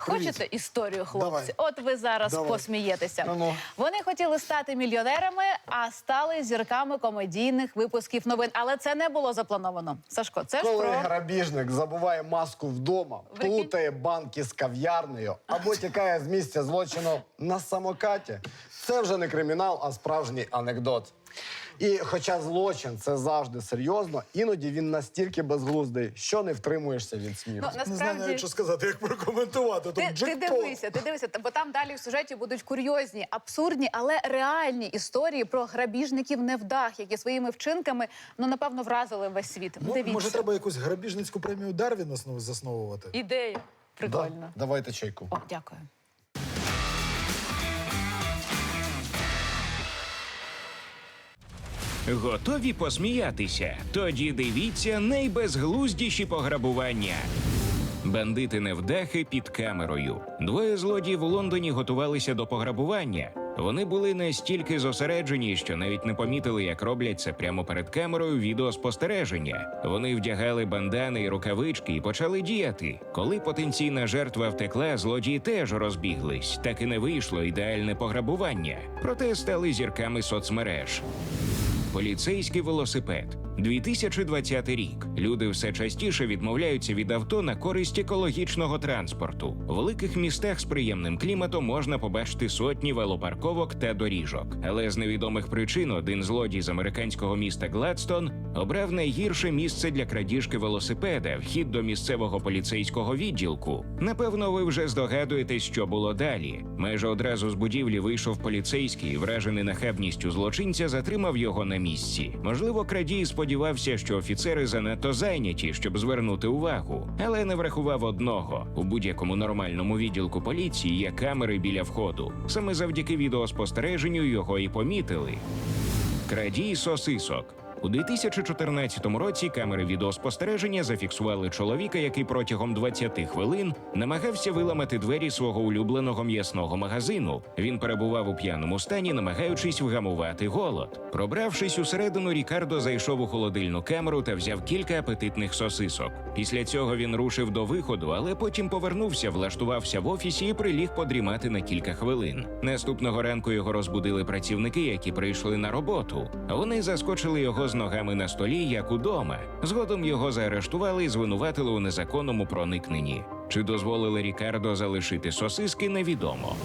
Хочете історію, хлопці? Давай. От ви зараз Давай. посмієтеся. Ну-ну. Вони хотіли стати мільйонерами, а стали зірками комедійних випусків новин. Але це не було заплановано. Сашко, це ж Коли про грабіжник забуває маску вдома, Прикинь. плутає банки з кав'ярнею або тікає з місця злочину на самокаті, це вже не кримінал, а справжній анекдот. І хоча злочин це завжди серйозно, іноді він настільки безглуздий, що не втримуєшся від сміху. Ну, Не знаю навіть, що сказати, як прокоментувати. ти, ти дивися, ти дивися, бо там далі в сюжеті будуть курйозні, абсурдні, але реальні історії про грабіжників невдах, які своїми вчинками ну напевно вразили весь світ. Ну, Дивіться. може, треба якусь грабіжницьку премію Дарвіна знову засновувати? ідея. Прикольно. Да, давайте чайку. О, дякую. Готові посміятися? Тоді дивіться найбезглуздіші пограбування. Бандити невдахи під камерою. Двоє злодіїв у Лондоні готувалися до пограбування. Вони були настільки зосереджені, що навіть не помітили, як роблять це прямо перед камерою відеоспостереження. Вони вдягали бандани і рукавички і почали діяти. Коли потенційна жертва втекла, злодії теж розбіглись. Так і не вийшло ідеальне пограбування. Проте стали зірками соцмереж. Поліцейський велосипед. 2020 рік. Люди все частіше відмовляються від авто на користь екологічного транспорту. У великих містах з приємним кліматом можна побачити сотні велопарковок та доріжок. Але з невідомих причин один злодій з американського міста Гладстон обрав найгірше місце для крадіжки велосипеда вхід до місцевого поліцейського відділку. Напевно, ви вже здогадуєтесь, що було далі. Майже одразу з будівлі вийшов поліцейський, вражений нахабністю злочинця, затримав його на місці. Можливо, крадій сподівався, що офіцери занадто зайняті, щоб звернути увагу, але не врахував одного: у будь-якому нормальному відділку поліції є камери біля входу. Саме завдяки відеоспостереженню його і помітили. Крадій сосисок. У 2014 році камери відеоспостереження зафіксували чоловіка, який протягом 20 хвилин намагався виламати двері свого улюбленого м'ясного магазину. Він перебував у п'яному стані, намагаючись вгамувати голод. Пробравшись усередину, Рікардо зайшов у холодильну камеру та взяв кілька апетитних сосисок. Після цього він рушив до виходу, але потім повернувся, влаштувався в офісі і приліг подрімати на кілька хвилин. Наступного ранку його розбудили працівники, які прийшли на роботу. Вони заскочили його з ногами на столі, як удома. Згодом його заарештували і звинуватили у незаконному проникненні. Чи дозволили Рікардо залишити сосиски, невідомо.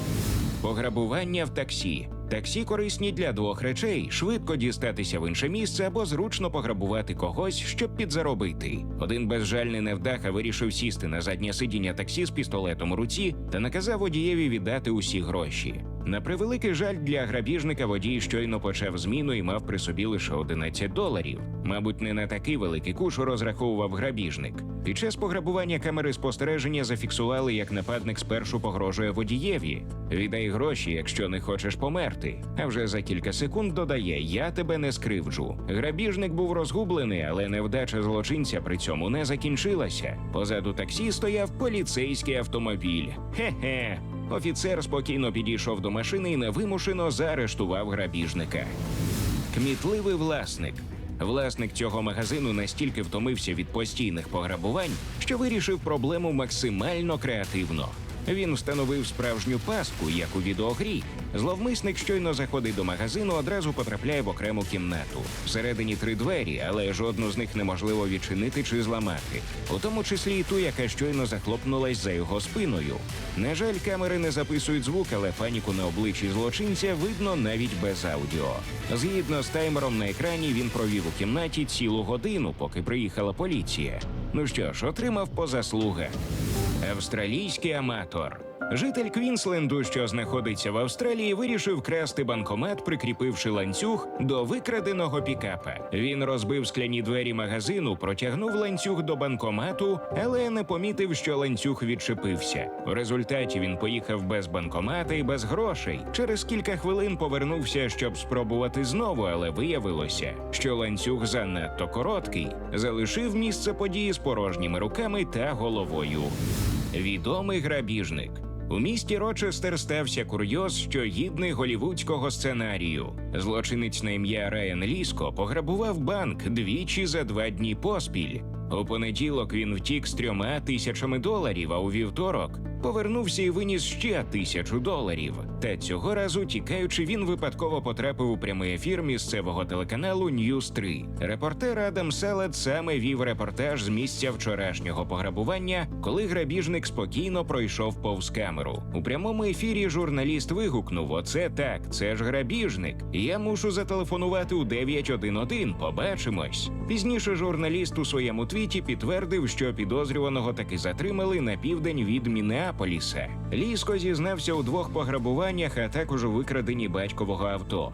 Пограбування в таксі. Таксі корисні для двох речей: швидко дістатися в інше місце або зручно пограбувати когось, щоб підзаробити. Один безжальний невдаха вирішив сісти на заднє сидіння таксі з пістолетом у руці та наказав водієві віддати усі гроші. На превеликий жаль для грабіжника водій щойно почав зміну і мав при собі лише 11 доларів. Мабуть, не на такий великий куш розраховував грабіжник. Під час пограбування камери спостереження зафіксували, як нападник спершу погрожує водієві. Віддай гроші, якщо не хочеш померти. А вже за кілька секунд додає: Я тебе не скривджу. Грабіжник був розгублений, але невдача злочинця при цьому не закінчилася. Позаду таксі стояв поліцейський автомобіль. Хе-хе. Офіцер спокійно підійшов до машини і невимушено заарештував грабіжника. Кмітливий власник. Власник цього магазину настільки втомився від постійних пограбувань, що вирішив проблему максимально креативно. Він встановив справжню пастку, як у відеогрі. Зловмисник щойно заходить до магазину, одразу потрапляє в окрему кімнату. Всередині три двері, але жодну з них неможливо відчинити чи зламати, у тому числі і ту, яка щойно захлопнулась за його спиною. На жаль, камери не записують звук, але паніку на обличчі злочинця видно навіть без аудіо. Згідно з таймером на екрані, він провів у кімнаті цілу годину, поки приїхала поліція. Ну що ж, отримав по заслугах. Австралійський аматор. Житель Квінсленду, що знаходиться в Австралії, вирішив красти банкомат, прикріпивши ланцюг до викраденого пікапа. Він розбив скляні двері магазину, протягнув ланцюг до банкомату, але не помітив, що ланцюг відчепився. В результаті він поїхав без банкомата і без грошей. Через кілька хвилин повернувся, щоб спробувати знову, але виявилося, що ланцюг занадто короткий. Залишив місце події з порожніми руками та головою. Відомий грабіжник. У місті Рочестер стався курйоз, що гідний голівудського сценарію. Злочинець на ім'я Райан Ліско пограбував банк двічі за два дні поспіль. У понеділок він втік з трьома тисячами доларів, а у вівторок Повернувся і виніс ще тисячу доларів. Та цього разу, тікаючи, він випадково потрапив у прямий ефір місцевого телеканалу News 3. Репортер Адам Селет саме вів репортаж з місця вчорашнього пограбування, коли грабіжник спокійно пройшов повз камеру. У прямому ефірі журналіст вигукнув: Оце так, це ж грабіжник. Я мушу зателефонувати у 911. Побачимось. Пізніше журналіст у своєму твіті підтвердив, що підозрюваного таки затримали на південь від Мінеаполіса. Ліско зізнався у двох пограбуваннях, а також у викраденні батькового авто.